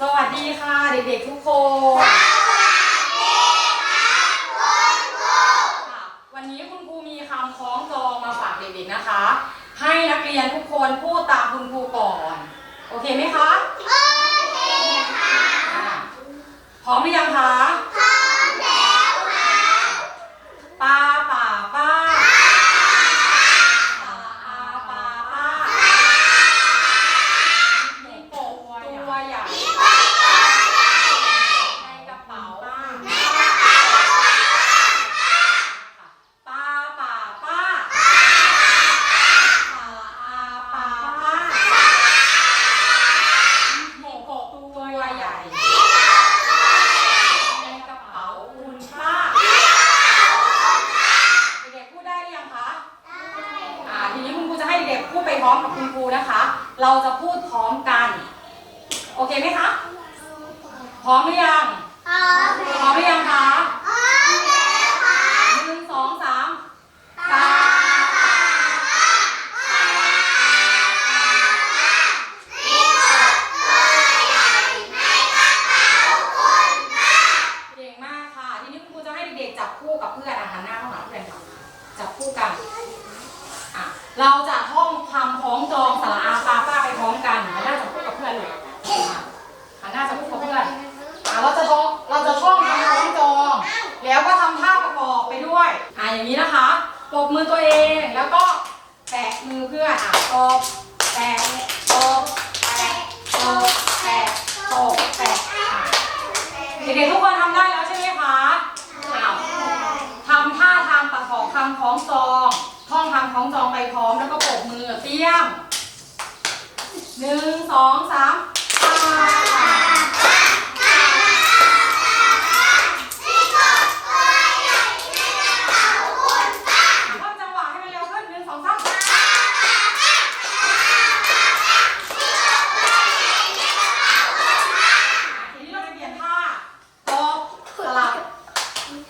สวัสดีค่ะ เด็กๆทุกคนค่ะวันนี้คุณครูมีคำคล้องจองมาฝากเด็กๆนะคะ ให้นักเรียนทุกคนพูดตามคุณครูก่อน โอเคไหมคะ โอเคค่ะ พร้อมหรือยังคะ พร้อมแล้วค่ะป้าป่าป้าป่าอาป่าป้ามีโปกตัวใหญ่ในกระเป๋าป้าป้าป่าป้าป่าอาป่าป้ามีโปกตัวใหญ่ในกระเป๋าคุณป้าเด็กๆพูดได้หรือยังคะ อ่าทีนี้คุณครูจะให้เด็กพูดไปพ ร้อมกับคุณครูนะคะ เราจะพูดพร้อมกัน โอเคไหมคะ พร้อมหรือยัง พร้อมหรือยังคะหนึ่งสองสามตาเก่งมากค่ะทีนี้คุณครูจะให้เด็กๆจับคู่กับเพื่อนอาหารหน้าเข้าหาเพื่อนค่ะจับคู่กันอะเราจะท่ องคำคล้องจองสรอาปาป้าไปพร้อมกันหันหน้าจับคู่กับเพื่อนเลยอะหันหน้าจับคู่กับเพื่อนอะเราจะท่องเราจะท่องคำคล้องจอง แล้วก็ทำท่าประกอบไปด้วยอะอย่างนี้นะคะปรบมือตัวเองแล้วก็แตะมือเพื่อนอะตบแตะตบแตะตบแตะตบแตะอะเด็กๆทุกคนทำได้แล้วใช่ไหมคะอ้าว ทำท่าทางประกอบคำคล้องจอง ท่องคำคล้องจองไปพร้อมแล้วก็โบกมือเตรียม หนึ่งสองสามปาเพิ่มจังหวะให้มันเร็วขึ้นหนึ่งสองสามทีนี้เราจะเปลี่ยนท่าโบกสลับ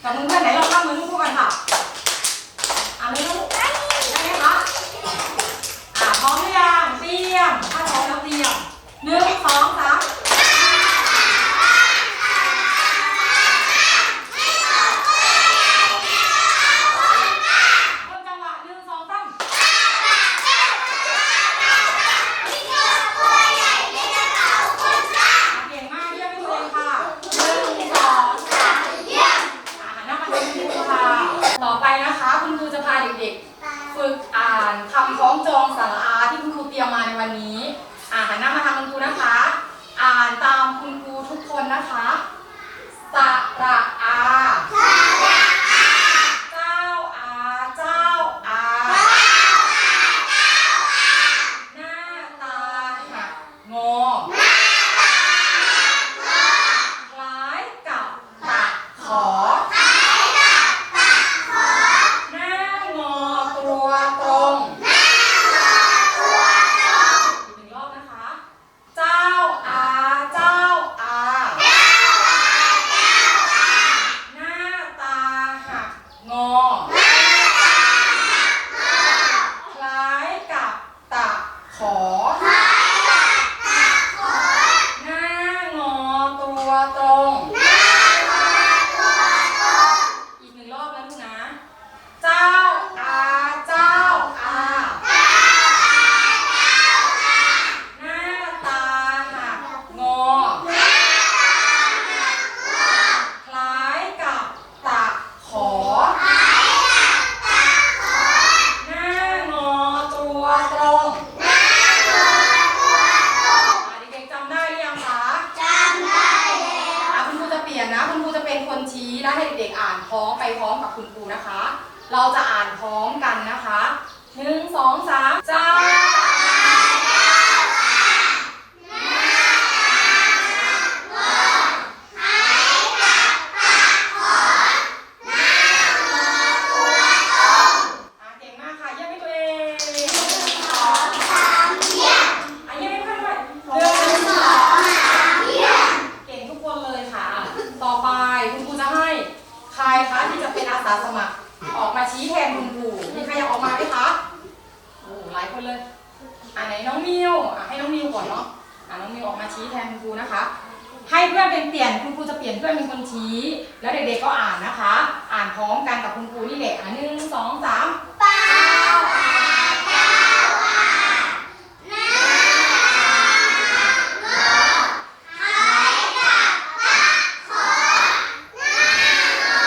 กับมือเพื่อนไหนเราทำมือลูกคู่กันค่ะ อะไม่รู้ได้ไหมคะ อะพร้อมหรือยังเตรียม ถ้าพร้อมแล้วเตรียม หนึ่งสองสามเริ่มจังหวะหนึ่งสองสามเก่งมากเยี่ยมไปเลยค่ะหนึ่งสองสามอะหันหน้ามาทางคุณครูค่ะ ต่อไปนะคะคุณครูจะพาเด็กๆ ฝึกอ่านคำคล้องจองสระอาที่คุณครูเตรียมมาในวันนี้ อ่านหันหน้ามาทางคุณครูนะคะ อ่านตามคุณครูทุกคนนะคะสระอา เจ้าอา เจ้าอา หน้าตาหักงอ คล้ายกับตะขอ หน้างอตัวตรง อีกหนึ่งรอบนะคะ เจ้าอา เจ้าอา หน้าตาหักงอ คล้ายกับตะขอ หน้างอตัวตรง อีกหนึ่งรอบแล้วลูกนะ เจ้าอา เจ้าอา หน้าตาหักงอ คล้ายกับตะขอ หน้างอตัวตรงอะเด็กๆจำได้หรือยังคะ อะคุณครูจะเปลี่ยนนะ คุณครูจะเป็นคนชี้และให้เด็กๆอ่าน พร้อมไปพร้อมกับคุณครูนะคะ เราจะอ่านพร้อมกันนะคะหนึ่งสองสามจ้าอะเก่งมากค่ะเยี่ยมให้ตัวเองหนึ่งสองสามเยี่ยมอะเยี่ยมให้เพื่อนด้วยหนึ่งสองสามเก่งทุกคนเลยค่ะ ต่อไปคุณครูจะให้ใครคะที่จะเป็นอาสาสมัคร ออกมาชี้แทนคุณครูมีใครอยากออกมาไหมคะโอ้หลายคนเลย อะไหนน้องมิวอะให้น้องมิวก่อนเนาะ อะน้องมิวออกมาชี้แทนคุณครูนะคะ ให้เพื่อนเป็นเปลี่ยนคุณครูจะเปลี่ยนเพื่อนเป็นคนชี้ แล้วเด็กๆก็อ่านนะคะ อ่านพร้อมกันกับคุณครูนี่แหละอะหนึ่งสองสาม เป้าอาเจ้าอาหน้าโง่หายกับตะขอหน้างอ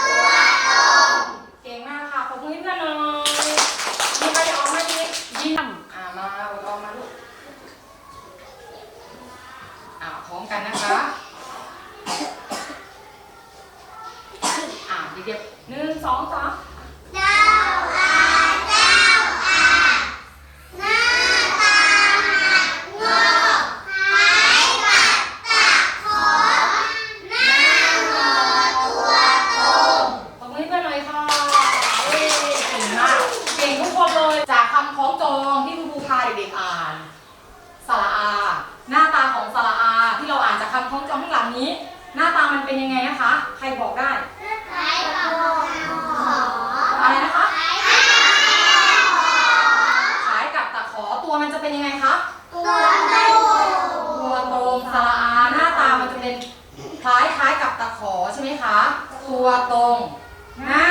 ตัวตรง เก่งมากค่ะขอบคุณให้เพื่อนหน่อยมีใครออกมาอีกยิ้มอ่ามาออกมาลูกอ่าพร้อมกันนะคะ อ่าเด็กๆหนึ่งสองสาม เจ้าอาเจ้าอาหน้าตาหักงอหายกับตะขอหน้างอตัวตรง ขอบคุณให้เพื่อนหน่อยค่ะเย้เก่งมากเก่งทุกคนเลยจากคำคล้องจองที่คุณครูพาเด็กๆอ่านสระอา หน้าตาของสระอา ที่เราอ่านจากคำคล้องจองข้างหลังนี้ หน้าตามันเป็นยังไงนะคะ ใครบอกได้ หายกับขอ อะไรนะคะ หายกับขอ ขายกับตะขอตัวมันจะเป็นยังไงคะ ตัวตรง ตัวตรงสระอาหน้าตามันจะเป็นคล้ายคล้ายกับตะขอใช่ไหมคะ ตัวตรง หน้า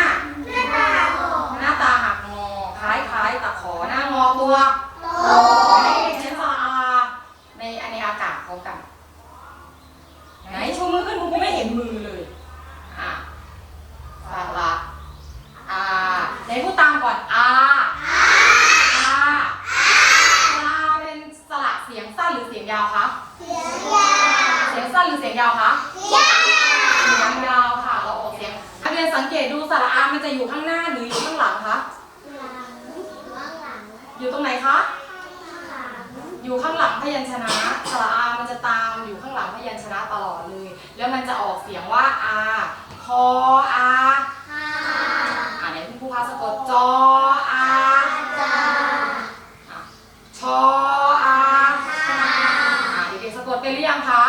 หน้าตาหักงอ คล้ายคล้ายตะขอหน้างอตัวให้เด็กใช้สระอาในอันในอากาศพร้อมกัน ไหนชูมือขึ้นคุณครูไม่เห็นมือเลย อะสระอาไหนพูดตามก่อนอาอาอาเป็นสระเสียงสั้นหรือเสียงยาวคะ เสียงสั้นหรือเสียงยาวคะ เสียงยาวค่ะ เราออกเสียงนักเรียนสังเกตดูสระอา มันจะอยู่ข้างหน้าหรืออยู่ข้างหลังคะ อยู่ตรงไหนคะ อยู่ข้างหลังพยัญชนะ สระอา มันจะตามอยู่ข้างหลังพยัญชนะตลอดเลย แล้วมันจะออกเสียงว่าอา คออาอ่าไหนคุณครูพาสะกดจออาอะชออาอ่าเด็กๆสะกดเป็นหรือยังคะ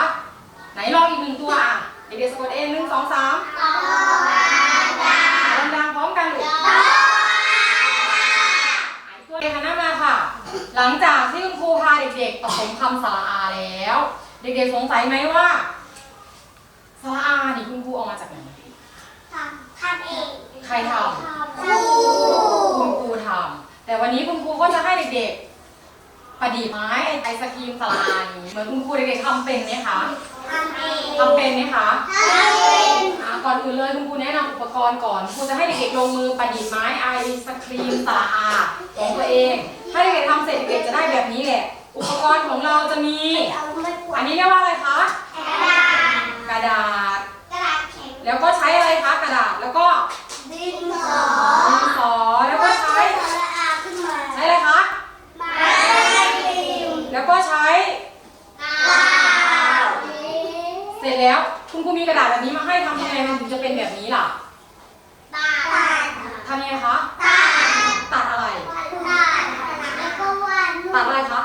ไหนลองอีกหนึ่งตัวอะเด็กๆสะกดเองหนึ่งสองสามดังๆพร้อมกันลูกตัวเองหันหน้ามาค่ะ หลังจากที่คุณครูพาเด็กๆผสมคำสระอาแล้ว เด็กๆสงสัยไหมว่าสระอานี่คุณครูเอามาจากไหน ใค รทำคุณครูทำแต่วันนี้คุณครูก็จะให้เด็กๆประดิษฐ์ไม้ไอศครีมสระอานี้เหมือนคุณครูเด็กๆทำเป็นไหมคะทำเป็นไหมคะอ่าก่อนอื่นเลยคุณครูแนะนำอุปกรณ์ก่อนครูจะให้เด็กๆลงมือประดิษฐ์ไม้ไอศครีมสระอาของตัวเอง ถ้าเด็กๆทำเสร็จเด็กๆจะได้แบบนี้แหละอุปกรณ์ของเราจะมี อันนี้เรียกว่าอะไรคะ กระดาษ แล้วก็ใช้อะไรคะกระดาษ แล้วก็ดินสอ แล้วก็ใช้ ใช้อะไรคะ แล้วก็ใช้ เสร็จแล้ว คุณครูมีกระดาษแบบนี้มาให้ทำยังไงมันถึงจะเป็นแบบนี้ล่ะทำยังไงคะ ตัดอะไร ตัดอะไรคะ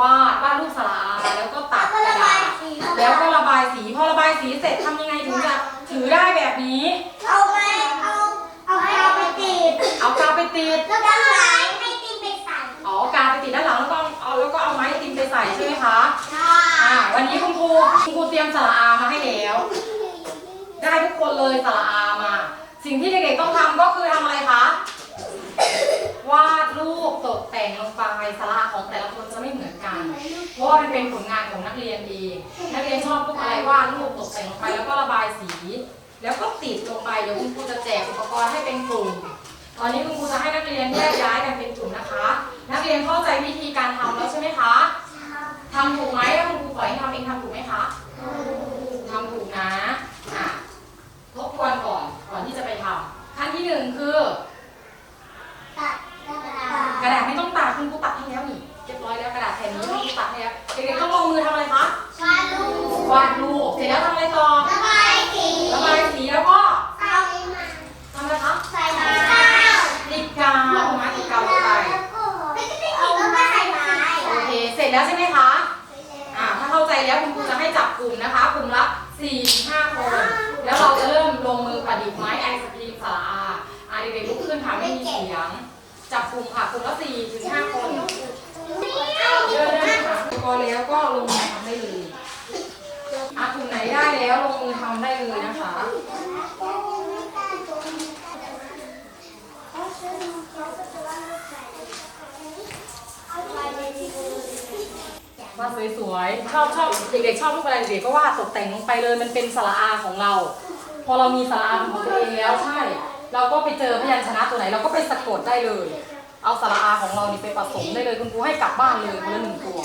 วาด วาดรูปสระอาแล้วก็ตัดกระดาษ แล้วก็ระบายสี พอระบายสีเสร็จทำยังไงถึงจะถือได้แบบนี้ เอาไปเอาเอาไปเอาไปติดเอากาวไปติด แล้วก็ไม้ให้ติดไปใส่อ๋อกาวไปติดด้านหลังแล้วก็เอาแล้วก็เอาไม้ติมไปใส่ใช่ไหมคะ ค่ะอ่า วันนี้คุณครูคุณครูเตรียมสระอามาให้แล้ว ได้ทุกคนเลยสระอามา สิ่งที่เด็กๆต้องทำก็คือทำอะไรคะ วาดรูปตกแต่งลงไปสระอาของแต่ละคนจะไม่เหมือนกัน เพราะว่ามันเป็นผลงานของนักเรียนเองนักเรียนชอบพวกอะไรวาดรูปตกแต่งลงไปแล้วก็ระบายสี แล้วก็ติดลงไปเดี๋ยวคุณครูจะแจกอุปกรณ์ให้เป็นกลุ่ม ตอนนี้คุณครูจะให้นักเรียนแยกย้ายกันเป็นกลุ่มนะคะ นักเรียนเข้าใจวิธีการทำแล้วใช่ไหมคะทำถูกไหมถ้าคุณครูปล่อยให้ทำเองทำถูกไหมคะทำถูกนะอะทบทวนก่อนก่อนที่จะไปทำขั้นที่หนึ่งคือตัดกระดาษกระดาษไม่ต้องตัดคุณครูตัด ละ4-5คนเดินหน้าหาอุปกรณ์แล้วก็ลงมือทำได้เลยไหนได้แล้วลงมือทำได้เลยนะคะวาดสวยๆชอบชอบเด็กๆชอบรูปอะไรเด็กก็วาดตกแต่งลงไปเลยมันเป็นสระอาของเรา พอเรามีสระอาของตัวเองแล้วใช่ เราก็ไปเจอพยัญชนะตัวไหน เราก็ไปสะกดได้เลย เอาสระอาของเรานี่ไปผสมได้เลยคุณครูให้กลับบ้านเลยคนละหนึ่งตัว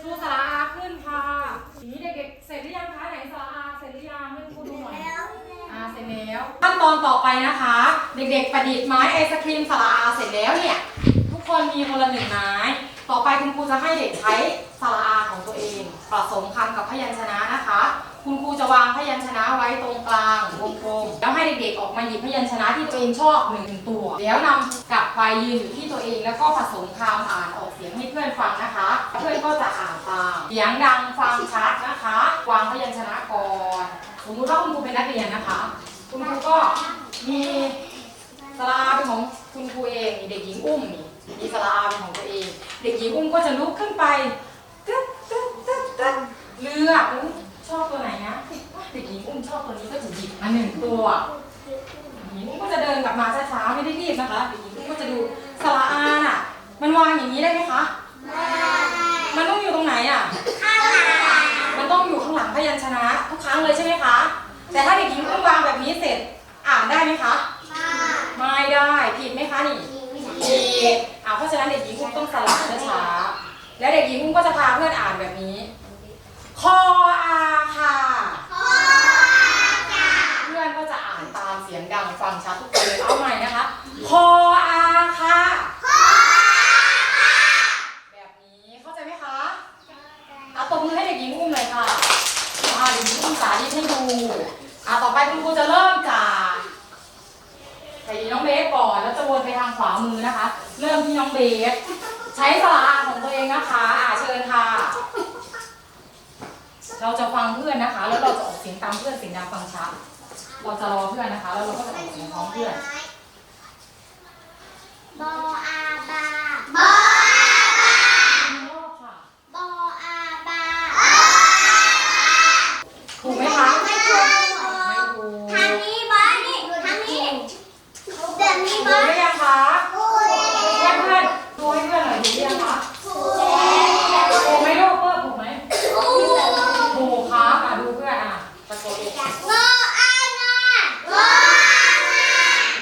ชูสระอาขึ้นค่ะทีนี้เด็กๆเสร็จหรือยังคะไหนสระอาเสร็จหรือยังให้ครูดูหน่อยอ่าเสร็จแล้ว ขั้นตอนต่อไปนะคะ เด็กๆประดิษฐ์ไม้ไอศครีมสลาอาเสร็จแล้วเนี่ยทุกคนมีคนละหนึ่งไม้ ต่อไปคุณครูจะให้เด็กใช้สลาอาของตัวเองผสมคำกับพยัญชนะนะคะ คุณครูจะวางพยัญชนะไว้ตรงกลางวงกลมแล้วให้เด็กๆออกมาหยิบพยัญชนะที่ตัวเองชอบหนึ่งตัวแล้วนำกลับไปยืนอยู่ที่ตัวเองแล้วก็ผสมคำอ่านออกเสียงให้เพื่อนฟังนะคะ เพื่อนก็จะอ่านตามเสียงดังฟังชัดนะคะ วางพยัญชนะก่อนสมมติว่าคุณครูเป็นนักเรียนนะคะ คุณครูก็มีสลาเป็นของคุณครูเองมีเด็กหญิงอุ้มนี่มีสลา เป็นของตัวเองเด็กหญิงอุ้มก็จะลุกขึ้นไปตึ๊ดตึ๊ดตึ๊ดตึ๊ดเลือกอุ๊ยชอบตัวไหนนะเด็กหญิงอุ้มชอบตัวนี้ก็จะหยิบมาหนึ่งตัวเด็กหญิงอุ้มก็จะเดินกลับมาช้าๆไม่ได้รีบนะคะเด็กหญิงอุ้มก็จะดูสลาอาน่ะมันวางอย่างนี้ได้ไหมคะมันต้องอยู่ตรงไหนอะมันต้องอยู่ข้างหลังพยัญชนะทุกครั้งเลยใช่ไหมคะ แต่ถ้าเด็กหญิงอุ้มวางแบบนี้เสร็จอ่านได้ไหมคะ ไม่ได้ผิดไหมคะนี่ผิด สลับช้าๆแล้วเด็กหญิงอุ้มก็จะพาเพื่อนอ่านแบบนี้ คออาค่ะเพื่อนก็จะอ่านตามเสียงดังฟังชัดทุกคนเลยเอาใหม่นะคะ คออาค่ะแบบนี้เข้าใจไหมคะเอาตบมือให้เด็กหญิงอุ้มหน่อยค่ะอ่าเด็กหญิงอุ้มสาธิตให้ดูอ่าต่อไปคุณครูจะเริ่มจากใส่น้องเบสก่อนแล้วจะวนไปทางขวามือนะคะ เริ่มที่น้องเบส ใช้สระอาของตัวเองนะคะอ่าเชิญค่ะ เราจะฟังเพื่อนนะคะ แล้วเราจะออกเสียงตามเพื่อนเสียงดังฟังชัดเราจะรอเพื่อนนะคะ แล้วเราก็จะออกเสียงพร้อมเพื่อน บออาบาบองรอบค่ะ บออาบา ถูกไหมคะ ไม่ถูก ไม่ถูก ทางนี้บอนี่ทางนี้แบบนี้บ ดู อ หรือยังคะ ถูก เพื่อนเพื่อนดูให้เพื่อนหน่อยดูหรือยังคะ ถูกแล้ว ถูกไหมลูกเพื่อนถูกไหม ถูก ถูกครับอะดูเพื่อนอะตะโกนเลย งออางางออางาง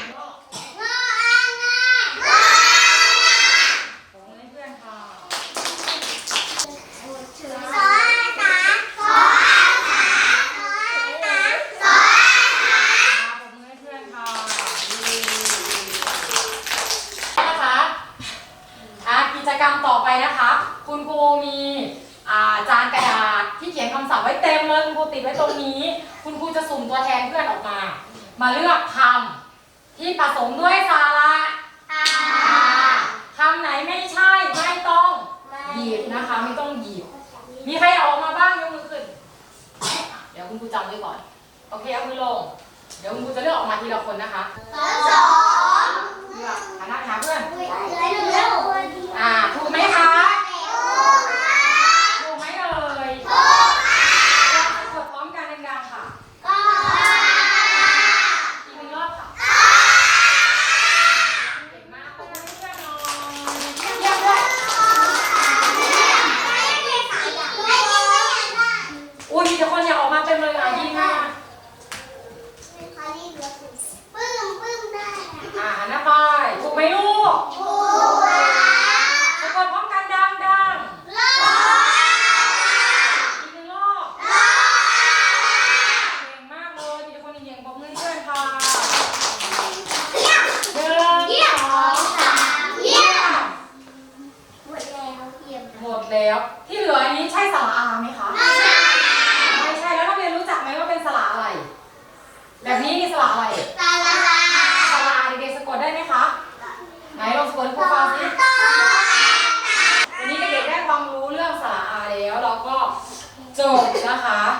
ออางางอ ขอบคุณให้เพื่อนค่ะ สออาสาสออาสาสออาสาสออาสา ขอบคุณให้เพื่อนค่ะนะคะอะกิจกรรม ต่อไปนะคะ คุณครูมีอ่าจานกระดาษที่เขียนคำศัพท์ไว้เต็มเลยคุณครูติดไว้ตรงนี้ คุณครูจะสุ่มตัวแทนเพื่อนออกมา มาเลือกคำที่ผสมด้วยสาระอ่าคำไหนไม่ใช่ไม่ต้องหยิบนะคะ ไม่ต้องหยิบ มีใครเอาออกมาบ้างยกมือขึ้น เดี๋ยวคุณครูจำไว้ก่อน โอเคเอามือลง เดี๋ยวคุณครูจะเลือกออกมาทีละคนนะคะสอสองเลือกหันหน้าไปหาเพื่อน เร็ว อ่า ถูกไหมคะ ถูกค่ะ ถูกไหมเอ่ย ถูกค่ะ เราจะกดพร้อมกันดังๆค่ะ ก็ อีกหนึ่งรอบค่ะเก่งมากขอบคุณเพื่อนๆหน่อยเยี่ยมเลยอุ้ยมีแต่คนอยากออกมาเต็มเลยอะยิ้มมาก อ่าหันหน้าไปถูกไหมลูกสะกดพร้อมกันดังดังๆอีกหนึ่งรอบเก่งมากเลยมีแต่คนเก่งๆปรบมือให้เพื่อนค่ะหนึ่งสองสามเยี่ยมหมดแล้ว ที่เหลืออันนี้ใช่สระอาไหมคะ ไม่ใช่แล้วนักเรียนรู้จักไหมว่าเป็นสระอะไร แบบนี้มีสระอะไร สระอาเด็กๆสะกดได้ไหมคะ ไหนลองสะกดให้ครูฟังสิวันนี้เด็กๆได้ความรู้เรื่องสระอาแล้วเราก็จบ นะคะแม่บอ